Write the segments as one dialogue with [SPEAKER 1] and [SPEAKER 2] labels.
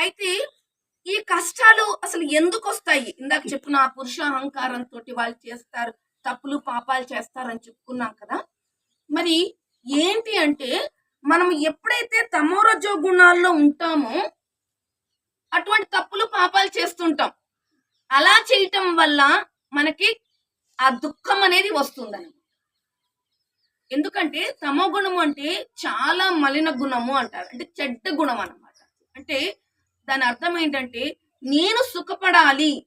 [SPEAKER 1] అయితే ఈ కష్టాలు అసలు ఎందుకు వస్తాయి? ఇందాక చెప్పిన ఆ పురుష అహంకారంతో వాళ్ళు చేస్తారు తప్పులు పాపాలు చేస్తారని చెప్పుకున్నాం కదా. మరి ఏంటి అంటే మనం ఎప్పుడైతే తమోరజో గుణాల్లో ఉంటామో అటువంటి తప్పులు పాపాలు చేస్తుంటాం. అలా చేయటం వల్ల మనకి ఆ దుఃఖం అనేది వస్తుందని ఎందుకంటే తమో గుణము అంటే చాలా మలిన గుణము అంటారు. అంటే చెడ్డ గుణం అన్నమాట. అంటే దాని అర్థం ఏంటంటే నేను సుఖపడాలి.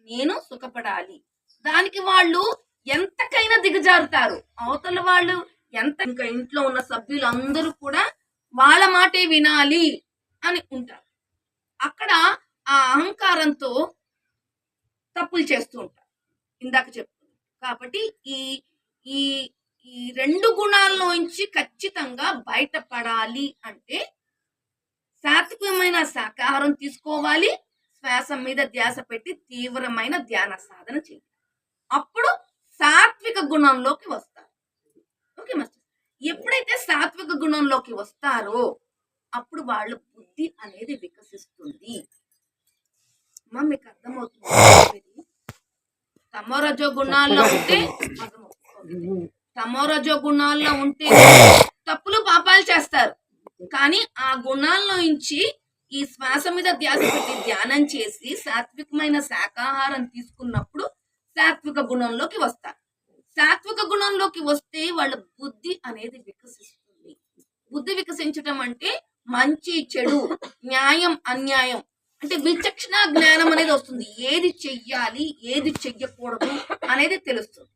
[SPEAKER 1] నేను సుఖపడాలి. దానికి వాళ్ళు ఎంతకైనా దిగజారుతారు. అవతల వాళ్ళు ఎంత ఇంకా ఇంట్లో ఉన్న సభ్యులు అందరూ కూడా వాళ్ళ మాటే వినాలి అని ఉంటారు. అక్కడ ఆ అహంకారంతో తప్పులు చేస్తూ ఉంటారు. ఇందాక చెప్తున్నాను. కాబట్టి ఈ ఈ ఈ రెండు గుణాల్లోంచి ఖచ్చితంగా బయటపడాలి అంటే సాత్వికమైన శాకాహారం తీసుకోవాలి. శ్వాస మీద ధ్యాస పెట్టి తీవ్రమైన ధ్యాన సాధన చేయాలి. అప్పుడు సాత్విక గుణంలోకి వస్తారు. Okay master. ఎప్పుడైతే సాత్విక గుణంలోకి వస్తారో అప్పుడు వాళ్ళ బుద్ధి అనేది వికసిస్తుంది. మమ్మీకి మీకు అర్థమవుతుంది? తమోరజో గుణాల్లో ఉంటే తమోరజో గుణాల్లో ఉంటే తప్పులు పాపాలు చేస్తారు. కానీ ఆ గుణాల్లో నుంచి ఈ శ్వాస మీద ధ్యాస పెట్టి ధ్యానం చేసి సాత్వికమైన శాకాహారం తీసుకున్నప్పుడు సాత్విక గుణంలోకి వస్తారు. సాత్విక గుణంలోకి వస్తే వాళ్ళ బుద్ధి అనేది వికసిస్తుంది. బుద్ధి వికసించటం అంటే మంచి చెడు న్యాయం అన్యాయం అంటే విచక్షణ జ్ఞానం అనేది వస్తుంది. ఏది చెయ్యాలి ఏది చెయ్యకూడదు అనేది తెలుస్తుంది.